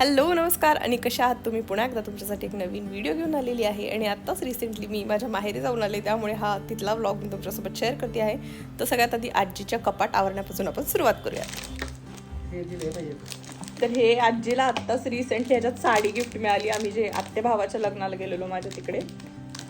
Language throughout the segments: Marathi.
हॅलो नमस्कार. आणि कशा आहात तुम्ही? पुन्हा एकदा तुमच्यासाठी एक नवीन व्हिडिओ घेऊन आलेली आहे. आणि आत्ताच रिसेंटली मी माझ्या माहेरी जाऊन आले. त्यामुळे हा तिथला व्लॉग मी तुमच्यासोबत शेअर करते आहे. तर सगळ्यात आधी आजीच्या कपाट आवरण्यापासून आपण सुरुवात करूया तर हे आजीला आत्ताच रिसेंटली ह्याच्यात साडी गिफ्ट मिळाली. आम्ही जे आत्ते भावाच्या लग्नाला गेलेलो माझ्या तिकडे.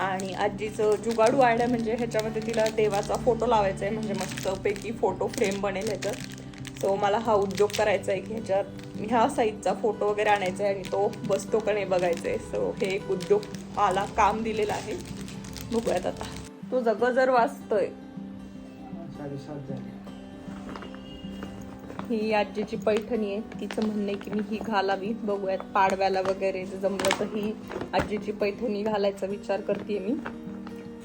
आणि आजीचं जुगाडू आयडिया म्हणजे ह्याच्यामध्ये तिला देवाचा फोटो लावायचा आहे. म्हणजे मस्तपैकी फोटो फ्रेम बनेल ह्याच्यात. सो मला हा उद्योग करायचा आहे की ह्याच्यात ह्या साईजचा फोटो वगैरे आणायचा आहे आणि तो बसतो का नाही बघायचा आहे सो हे एक उद्योग मला काम दिलेलं आहे. बघूयात आता. तो जग जर वाचतोय. ही आजीची पैठणी आहे. तिचं म्हणणं आहे की मी ही घालावी. बघूयात पाडव्याला वगैरे जमलं तर ही आजीची पैठणी घालायचा विचार करते मी.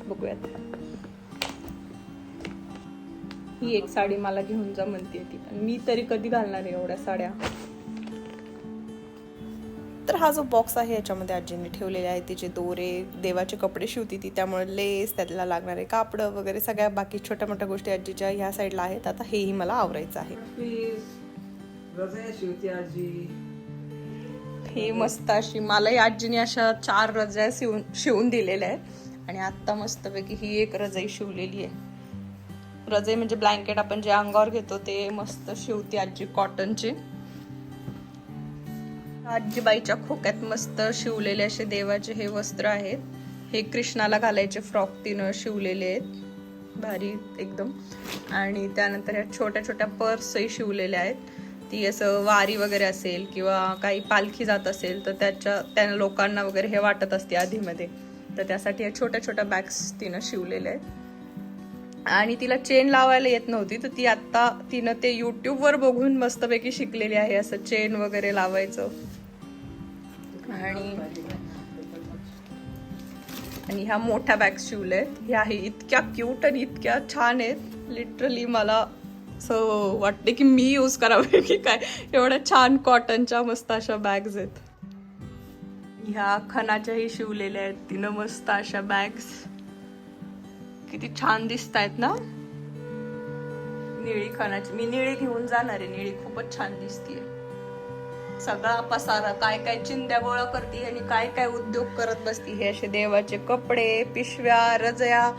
बघूयात. ही एक साडी मला घेऊन जा म्हणते ती. पण मी तरी कधी घालणार आहे एवढ्या साड्या? तर हा जो बॉक्स आहे याच्यामध्ये आजीने ठेवलेले आहे तिचे दोरे देवाचे कपडे शिवती ती त्यामुळे लेस त्याला लागणारे कापडं वगैरे सगळ्या बाकी छोट्या मोठ्या गोष्टी आजीच्या ह्या साईडला आहेत. आता हेही मला आवरायचं आहे. हे मस्त अशी मलाही आजीने अशा चार रजाया शिवून शिवून दिलेल्या आहेत. आणि आत्ता मस्तपैकी ही एक रजाई शिवलेली आहे. रजई म्हणजे ब्लँकेट आपण जे अंगावर घेतो ते मस्त शिवती आजी कॉटनचे आजीबाईच्या खोक्यात मस्त शिवलेले असे देवाचे हे वस्त्र आहेत. हे कृष्णाला घालायचे फ्रॉक तिनं शिवलेले आहेत. भारी एकदम. आणि त्यानंतर ह्या छोट्या छोट्या पर्सही शिवलेल्या आहेत. ती असं वारी वगैरे असेल किंवा काही पालखी जात असेल तर त्याच्या त्या लोकांना वगैरे हे वाटत असते आधीमध्ये. तर त्यासाठी या छोट्या छोट्या बॅग्स तिनं शिवलेल्या आहेत. आणि तिला चेन लावायला येत नव्हती तर ती आत्ता तिनं ते यूट्यूबवर बघून मस्तपैकी शिकलेली आहे असं चेन वगैरे लावायचं. आणि आणि ह्या मोठ्या बॅग्स शिवल्यात ह्या आहे इतक्या क्यूट आणि इतक्या छान आहेत. लिटरली मला असं वाटते की मी यूज करावे की काय. एवढ्या छान कॉटनच्या मस्त अशा बॅग्स आहेत. ह्या खणाच्याही शिवलेल्या आहेत. तिनं मस्त अशा बॅग्स किती छान दिसत आहेत ना? निळी खणाची. मी निळी घेऊन जाणार आहे. निळी खूपच छान दिसतीये. सगळा पसारा काय काय चिंध्या गोळा करते आणि काय काय उद्योग करत बसती हे असे देवाचे कपडे पिशव्या रजया.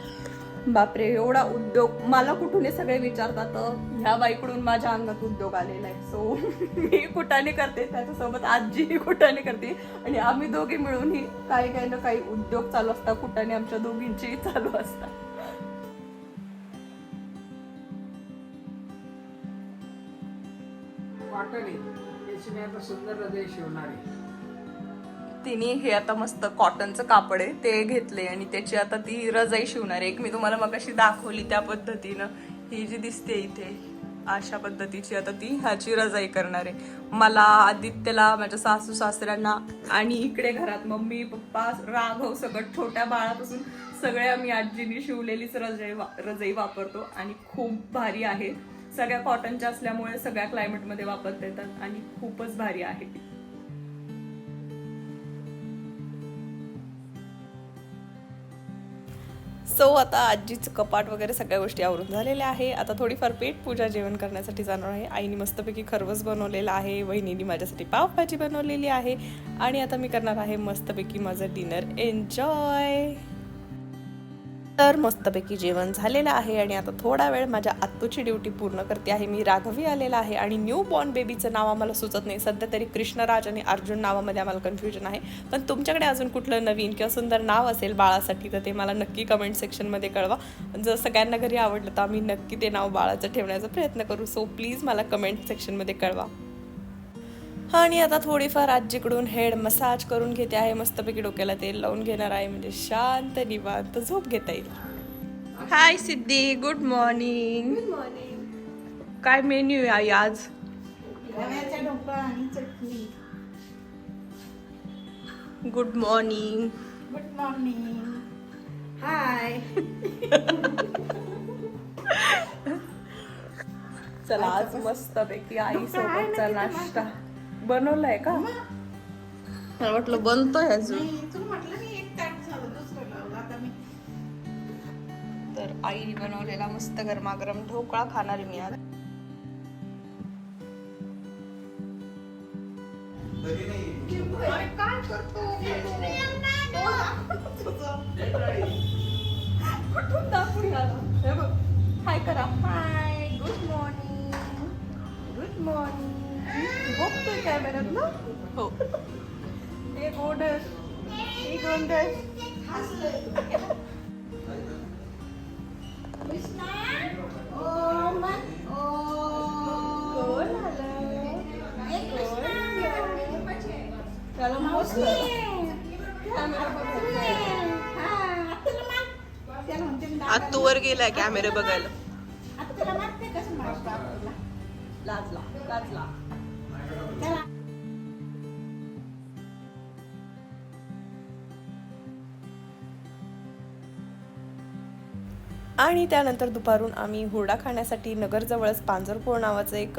बापरे एवढा उद्योग. मला कुठून हे सगळे विचारतात ह्या बाईकडून माझ्या अंगात उद्योग आलेला आहे. सो मी कुठाने करते? त्याच्यासोबत आजीही कुठाने करते? आणि आम्ही दोघे मिळूनही काही काही ना काही उद्योग चालू असतात. कुठाने आमच्या दोघींचेही चालू असतात. आता सुंदर हृदय तिने हे आता मस्त कॉटनचं कापड आहे ते घेतले आणि त्याची आता ती रजाई शिवणार. आहे एक मी तुम्हाला मग अशी दाखवली त्या पद्धतीनं. ही जी दिसते इथे अशा पद्धतीची आता ती ह्याची रजाई करणार. आहे मला आदित्यला माझ्या सासू सासऱ्यांना आणि इकडे घरात मम्मी पप्पा राघव सगळं छोट्या बाळापासून सगळ्या आम्ही आजीने शिवलेलीच रजाई वा- रजाई वापरतो आणि खूप भारी आहे. सगळ्या कॉटनच्या असल्यामुळे सगळ्या क्लायमेटमध्ये वापरता येतात आणि खूपच भारी आहे सो आता आजीचं कपाट वगैरे सगळ्या गोष्टी आवरून झालेल्या आहे. आता थोडीफार पेट पूजा जेवण करण्यासाठी जाणार आहे. आईने मस्तपैकी खरवस बनवलेला आहे वहिनीने माझ्यासाठी पावभाजी बनवलेली आहे. आणि आता मी करणार आहे मस्तपैकी माझं डिनर एन्जॉय तर मस्तपैकी जेवण झालेलं आहे आणि आता थोडा वेळ माझ्या आत्तूची ड्युटी पूर्ण करते आहे. मी राघवी आलेला आहे आणि न्यू बॉर्न बेबीचं नाव आम्हाला सुचत नाही. सध्या तरी कृष्णराज आणि अर्जुन नावामध्ये आम्हाला कन्फ्युजन आहे. पण तुमच्याकडे अजून कुठलं नवीन किंवा सुंदर नाव असेल बाळासाठी तर ते मला नक्की कमेंट सेक्शनमध्ये कळवा. जर सगळ्यांना घरी आवडलं तर आम्ही नक्की ते नाव बाळाचं ठेवण्याचा प्रयत्न करू. सो प्लीज मला कमेंट सेक्शनमध्ये कळवा. आणि आता थोडीफार आजीकडून हेड मसाज करून घेते आहे. मस्तपैकी डोक्याला तेल लावून घेणार आहे. म्हणजे शांत निवांत झोप घेता येईल. Hi Siddhi good morning good morning काय मेन्यू आहे आई आज? Good morning good morning hi चला आज मस्तपैकी आई सोबतचा नाश्ता. बनवलाय का? मला वाटलं बनतोय अजून. नाही तू म्हटलं मी एक ताट झालं दुसरं लावलं. आता मी तर आईने बनवलेला मस्त गरमागरम ढोकळा खाणार मी आज. अरे काय करतो कुठून दाखवून आला? हे बघ. हाय करा. हाय. कॅमेऱ्यात ना? हो. हे हे कोण आलं? त्याला मस्त कॅमेरा वर गेलाय कॅमेरा बघायला. लाजला लाजला आणि त्यानंतर दुपारून आम्ही हुरडा खाण्यासाठी नगरजवळच पांजरपूर नावाचं एक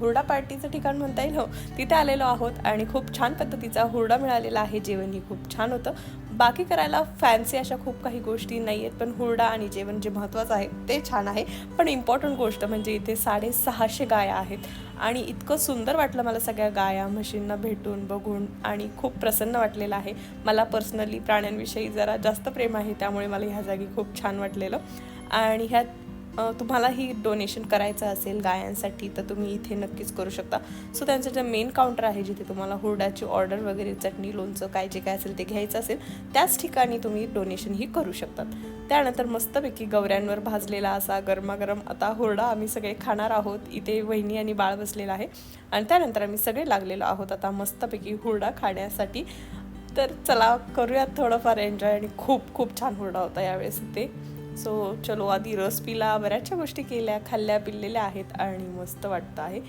हुरडा पार्टीचं ठिकाण म्हणता येईल हो. तिथे आलेलो आहोत आणि खूप छान पद्धतीचा हुरडा मिळालेला आहे. जेवणही खूप छान होतं. बाकी करायला फॅन्सी अशा खूप काही गोष्टी नाही आहेत पण हुरडा आणि जेवण जे महत्त्वाचं आहे ते छान आहे. पण इम्पॉर्टंट गोष्ट म्हणजे इथे साडेसहाशे गाया आहेत. आणि इतकं सुंदर वाटलं मला सगळ्या गाया म्हशींना भेटून बघून आणि खूप प्रसन्न वाटलेलं आहे. मला पर्सनली प्राण्यांविषयी जरा जास्त प्रेम आहे त्यामुळे मला ह्या जागी खूप छान वाटलेलं. आणि ह्यात तुम्हालाही डोनेशन करायचं असेल गायांसाठी तर तुम्ही इथे नक्कीच करू शकता. सो त्यांचं जे मेन काउंटर आहे जिथे तुम्हाला हुरडाची ऑर्डर वगैरे चटणी लोणचं काय जे काय असेल ते घ्यायचं असेल त्याच ठिकाणी तुम्ही डोनेशनही करू शकतात. त्यानंतर मस्तपैकी गवऱ्यांवर भाजलेला असा गरमागरम आता हुरडा आम्ही सगळे खाणार आहोत. इथे वहिनी आणि बाळ बसलेला आहे. आणि त्यानंतर आम्ही सगळे लागलेलो आहोत आता मस्तपैकी हुरडा खाण्यासाठी. तर चला करूयात थोडंफार एन्जॉय आणि खूप खूप छान हुरडा होता यावेळेस इथे. सो चलो आधी रस पिला बऱ्याचशा गोष्टी केल्या खाल्ल्या पिल्लेल्या आहेत आणि मस्त वाटतं आहे.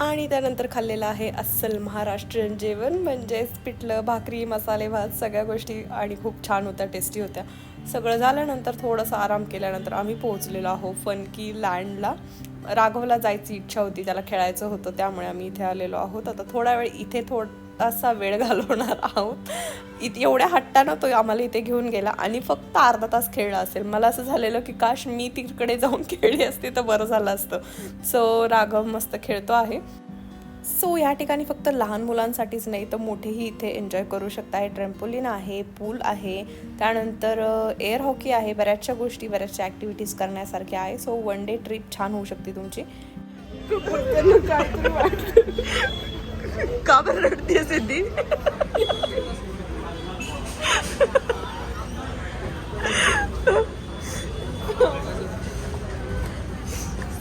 आणि त्यानंतर खाल्लेलं आहे अस्सल महाराष्ट्रीयन जेवण म्हणजेच पिठलं भाकरी मसाले भात सगळ्या गोष्टी आणि खूप छान होत्या टेस्टी होत्या. सगळं झाल्यानंतर थोडंसं आराम केल्यानंतर आम्ही पोहोचलेलो आहोत फनकी लँडला. राघवला जायची इच्छा होती त्याला खेळायचं होतं त्यामुळे आम्ही इथे आलेलो आहोत. आता थोडा वेळ इथे असा वेळ घालवणार आहोत. इथे एवढ्या हट्टानं तो आम्हाला इथे घेऊन गेला आणि फक्त अर्धा तास खेळला असेल. मला असं झालेलं की काश मी तिकडे जाऊन खेळली असते तर बरं झालं असतं. सो राघव मस्त खेळतो आहे. सो या ठिकाणी फक्त लहान मुलांसाठीच नाही तर मोठेही इथे एन्जॉय करू शकता. ट्रॅम्पोलिन आहे पूल आहे. त्यानंतर एअर हॉकी आहे. बऱ्याचशा गोष्टी बऱ्याचशा ॲक्टिव्हिटीज करण्यासारख्या आहे. सो वन डे ट्रिप छान होऊ शकते तुमची. का बरं रडते सिद्धी?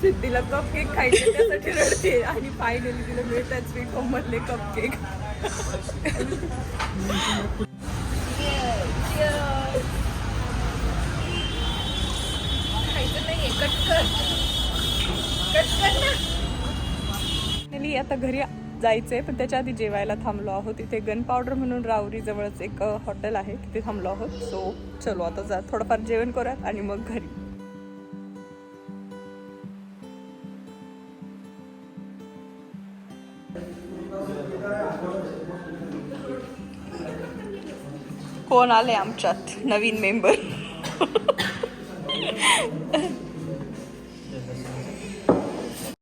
सिद्धीला कप केक खायचे त्यासाठी रडते आणि फायनली तिला मिळतात स्वीट होम मधले कप केक फायनली आता घरी जायचंय पण त्याच्या आधी जेवायला थांबलो आहोत. इथे गन पावडर म्हणून रावरी जवळच एक हॉटेल आहे. तिथे थांबलो आहोत. सो चलो आता जा थोडंफार जेवण करूयात आणि मग घरी. कोण आले आमच्यात? नवीन मेंबर